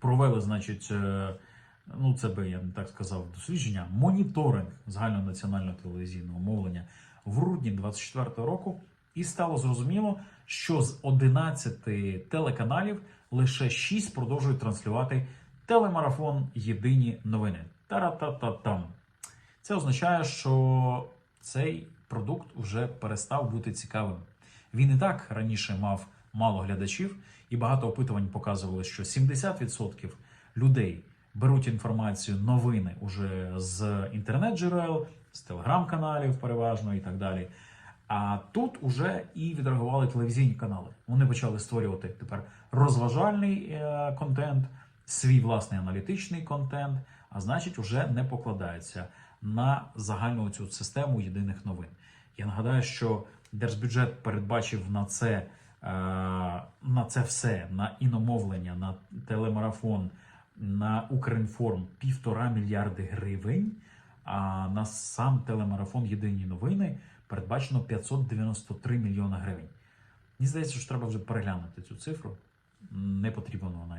провели, значить, е, ну це би я не так сказав, дослідження, моніторинг загальнонаціонального телевізійного мовлення в грудні 24 року, і стало зрозуміло, що з 11 телеканалів лише 6 продовжують транслювати телемарафон Єдині новини. Тара-та-та-там. Це означає, що цей продукт вже перестав бути цікавим. Він і так раніше мав мало глядачів, і багато опитувань показували, що 70% людей беруть інформацію, новини уже з інтернет-джерел, з телеграм-каналів переважно і так далі. А тут уже і відреагували телевізійні канали. Вони почали створювати тепер розважальний е, контент, свій власний аналітичний контент, а значить, вже не покладається на загальну цю систему єдиних новин. Я нагадаю, що держбюджет передбачив на це, на це все, на іномовлення, на телемарафон, на Укрінформ півтора мільярди гривень. А на сам телемарафон Єдині новини передбачено 593 мільйона гривень. Мені здається, що треба вже переглянути цю цифру. Не потрібно вона.